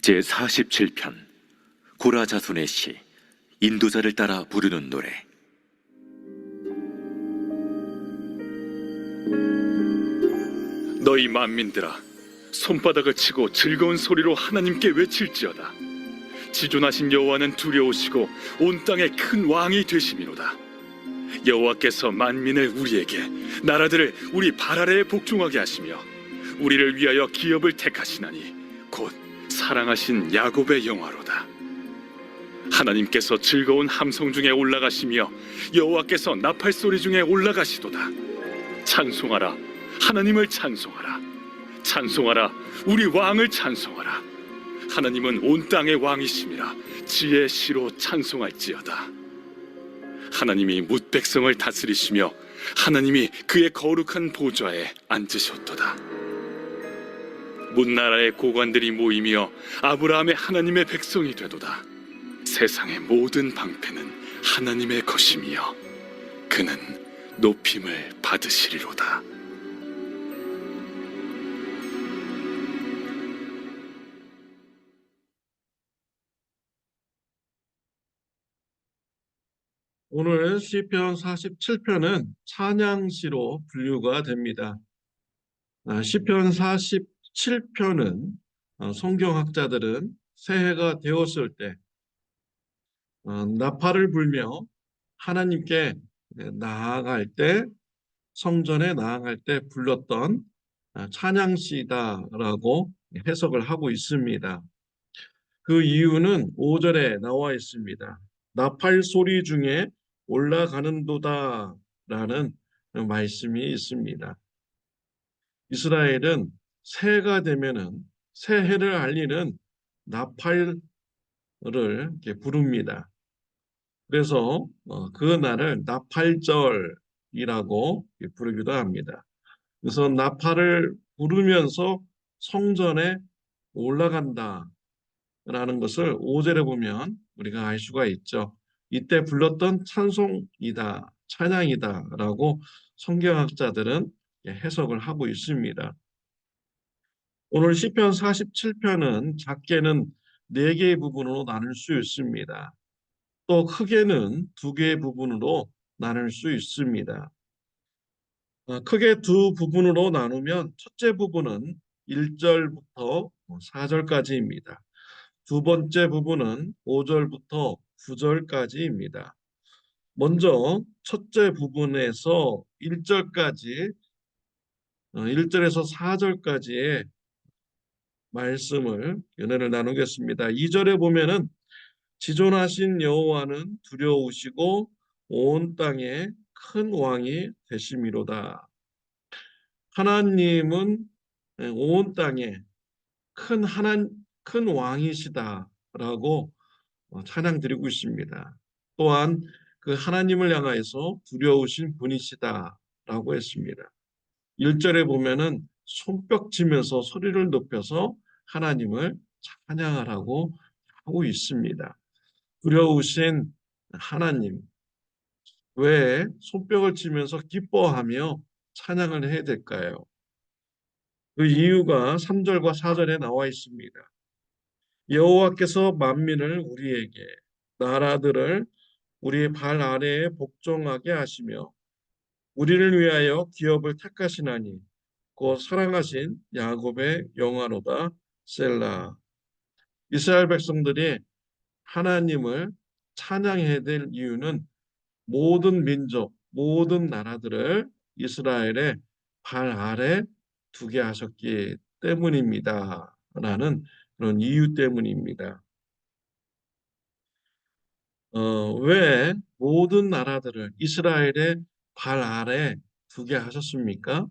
제 47편 고라 자손의 시 인도자를 따라 부르는 노래. 너희 만민들아 손바닥을 치고 즐거운 소리로 하나님께 외칠지어다. 지존하신 여호와는 두려우시고 온 땅의 큰 왕이 되심이로다. 여호와께서 만민을 우리에게 나라들을 우리 발 아래에 복종하게 하시며 우리를 위하여 기업을 택하시나니 곧 사랑하신 야곱의 영화로다. 하나님께서 즐거운 함성 중에 올라가시며 여호와께서 나팔 소리 중에 올라가시도다. 찬송하라. 하나님을 찬송하라. 찬송하라. 우리 왕을 찬송하라. 하나님은 온 땅의 왕이심이라 지혜 시로 찬송할지어다. 하나님이 뭇 백성을 다스리시며 하나님이 그의 거룩한 보좌에 앉으셨도다 문나라의 고관들이 모이며 아브라함의 하나님의 백성이 되도다 세상의 모든 방패는 하나님의 것이며 그는 높임을 받으시리로다. 오늘 시편 47편은 찬양시로 분류가 됩니다. 아, 시편 47편은 어, 성경학자들은 새해가 되었을 때 어, 나팔을 불며 하나님께 나아갈 때 성전에 나아갈 때 불렀던 아, 찬양시다라고 해석을 하고 있습니다. 그 이유는 5절에 나와 있습니다. 나팔 소리 중에 올라가는도다라는 말씀이 있습니다. 이스라엘은 새해가 되면은 새해를 알리는 나팔을 부릅니다. 그래서 어, 그 날을 나팔절이라고 부르기도 합니다. 그래서 나팔을 부르면서 성전에 올라간다라는 것을 5절에 보면 우리가 알 수가 있죠. 이때 불렀던 찬송이다, 찬양이다라고 성경학자들은 해석을 하고 있습니다. 오늘 시편 47편은 작게는 네 개의 부분으로 나눌 수 있습니다. 또 크게는 두 개의 부분으로 나눌 수 있습니다. 어, 크게 두 부분으로 나누면 첫째 부분은 1절부터 4절까지입니다. 두 번째 부분은 5절부터 9절까지입니다. 먼저 첫째 부분에서 1절까지 1절에서 4절까지의 말씀을 연애를 나누겠습니다. 2절에 보면은 지존하신 여호와는 두려우시고 온 땅에 큰 왕이 되심이로다. 하나님은 온 땅에 큰 하나 큰 왕이시다라고 찬양 드리고 있습니다. 또한 그 하나님을 향하여서 두려우신 분이시다라고 했습니다. 1절에 보면은 손뼉 치면서 소리를 높여서 하나님을 찬양하라고 하고 있습니다. 두려우신 하나님, 왜 손뼉을 치면서 기뻐하며 찬양을 해야 될까요? 그 이유가 3절과 4절에 나와 있습니다. 여호와께서 만민을 우리에게 나라들을 우리 발 아래에 복종하게 하시며 우리를 위하여 기업을 택하시나니 곧 사랑하신 야곱의 영화로다 셀라 이스라엘 백성들이 하나님을 찬양해야 될 이유는 모든 민족, 모든 나라들을 이스라엘의 발 아래 두게 하셨기 때문입니다. 라는 그런 이유 때문입니다. 어, 왜 모든 나라들을 이스라엘의 발 아래 두게 하셨습니까?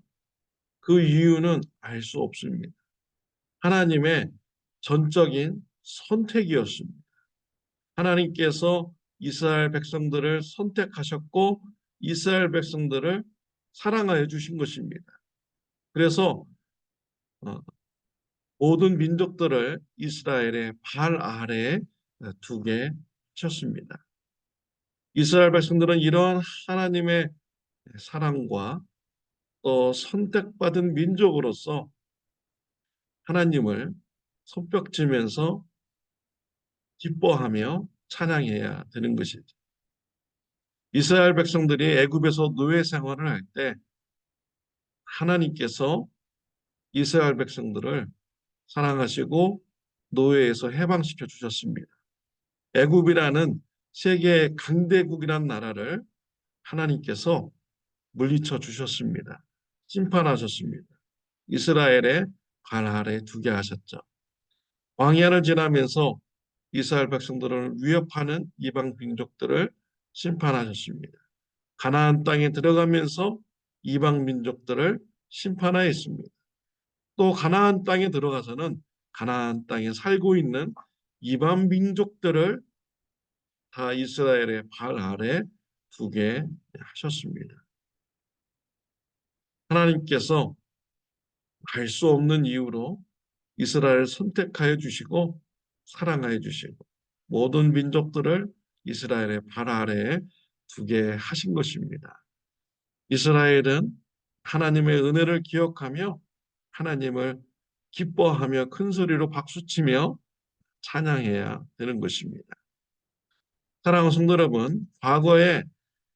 그 이유는 알 수 없습니다. 하나님의 전적인 선택이었습니다. 하나님께서 이스라엘 백성들을 선택하셨고 이스라엘 백성들을 사랑하여 주신 것입니다. 그래서 어, 모든 민족들을 이스라엘의 발 아래에 두게 하셨습니다. 이스라엘 백성들은 이러한 하나님의 사랑과 또 선택받은 민족으로서 하나님을 손뼉치면서 기뻐하며 찬양해야 되는 것이죠. 이스라엘 백성들이 애굽에서 노예 생활을 할 때 하나님께서 이스라엘 백성들을 사랑하시고 노예에서 해방시켜 주셨습니다. 애굽이라는 세계 강대국이란 나라를 하나님께서 물리쳐 주셨습니다. 심판하셨습니다. 이스라엘의 발 아래 두게 하셨죠. 광야를 지나면서 이스라엘 백성들을 위협하는 이방 민족들을 심판하셨습니다. 가나안 땅에 들어가면서 이방 민족들을 심판하였습니다. 또 가나안 땅에 들어가서는 가나안 땅에 살고 있는 이방 민족들을 다 이스라엘의 발 아래 두게 하셨습니다. 하나님께서 알 수 없는 이유로 이스라엘을 선택하여 주시고 사랑하여 주시고 모든 민족들을 이스라엘의 발 아래에 두게 하신 것입니다. 이스라엘은 하나님의 은혜를 기억하며 하나님을 기뻐하며 큰 소리로 박수치며 찬양해야 되는 것입니다. 사랑하는 성도 여러분, 과거에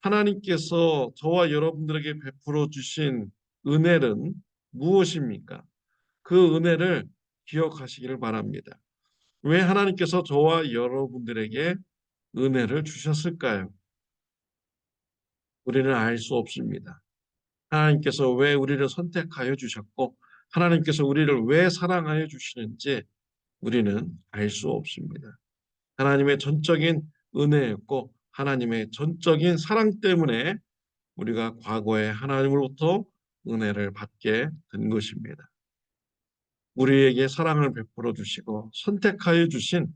하나님께서 저와 여러분들에게 베풀어 주신 은혜는 무엇입니까? 그 은혜를 기억하시기를 바랍니다. 왜 하나님께서 저와 여러분들에게 은혜를 주셨을까요? 우리는 알 수 없습니다. 하나님께서 왜 우리를 선택하여 주셨고, 하나님께서 우리를 왜 사랑하여 주시는지 우리는 알 수 없습니다. 하나님의 전적인 은혜였고, 하나님의 전적인 사랑 때문에 우리가 과거에 하나님으로부터 은혜를 받게 된 것입니다. 우리에게 사랑을 베풀어 주시고 선택하여 주신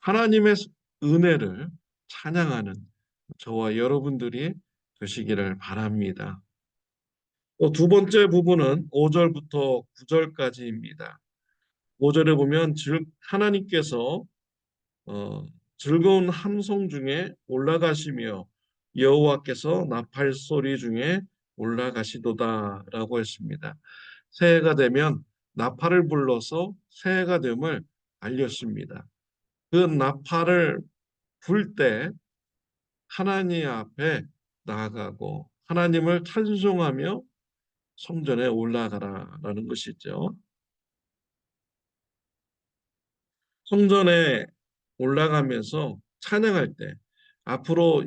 하나님의 은혜를 찬양하는 저와 여러분들이 되시기를 바랍니다. 또 두 번째 부분은 5절부터 9절까지입니다. 5절에 보면 하나님께서 어, 즐거운 함성 중에 올라가시며 여호와께서 나팔 소리 중에 올라가시도다 라고 했습니다. 새해가 되면 나팔을 불러서 새해가 됨을 알렸습니다. 그 나팔을 불 때 하나님 앞에 나아가고 하나님을 찬송하며 성전에 올라가라라는 것이죠. 성전에 올라가면서 찬양할 때 앞으로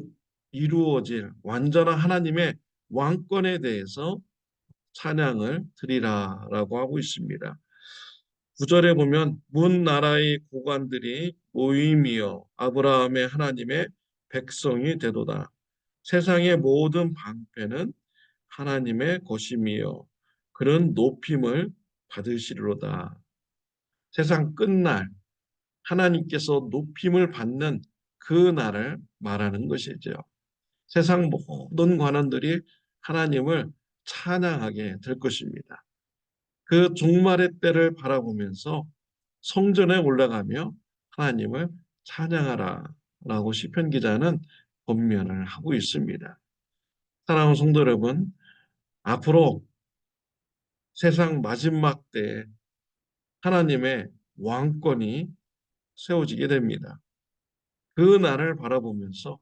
이루어질 완전한 하나님의 왕권에 대해서 찬양을 드리라라고 하고 있습니다. 구절에 보면 문 나라의 고관들이 모임이여 아브라함의 하나님의 백성이 되도다. 세상의 모든 방패는 하나님의 것임이여 그런 높임을 받으시리로다. 세상 끝날 하나님께서 높임을 받는 그 날을 말하는 것이죠. 세상 모든 관원들이 하나님을 찬양하게 될 것입니다. 그 종말의 때를 바라보면서 성전에 올라가며 하나님을 찬양하라 라고 시편 기자는 권면을 하고 있습니다. 사랑하는 성도 여러분, 앞으로 세상 마지막 때에 하나님의 왕권이 세워지게 됩니다. 그 날을 바라보면서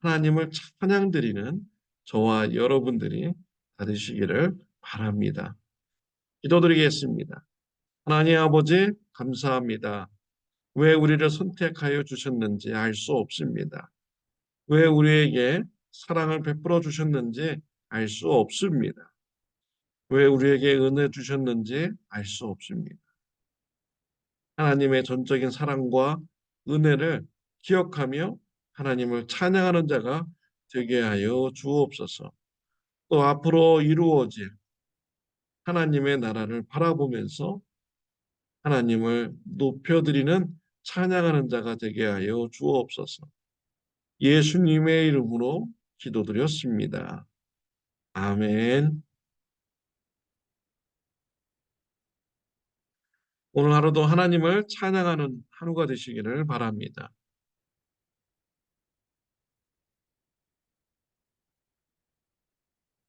하나님을 찬양드리는 저와 여러분들이 받으시기를 바랍니다. 기도드리겠습니다. 하나님 아버지 감사합니다. 왜 우리를 선택하여 주셨는지 알 수 없습니다. 왜 우리에게 사랑을 베풀어 주셨는지 알 수 없습니다. 왜 우리에게 은혜 주셨는지 알 수 없습니다. 하나님의 전적인 사랑과 은혜를 기억하며 하나님을 찬양하는 자가 되게 하여 주옵소서. 또 앞으로 이루어질 하나님의 나라를 바라보면서 하나님을 높여드리는 찬양하는 자가 되게 하여 주옵소서. 예수님의 이름으로 기도드렸습니다. 아멘. 오늘 하루도 하나님을 찬양하는 하루가 되시기를 바랍니다.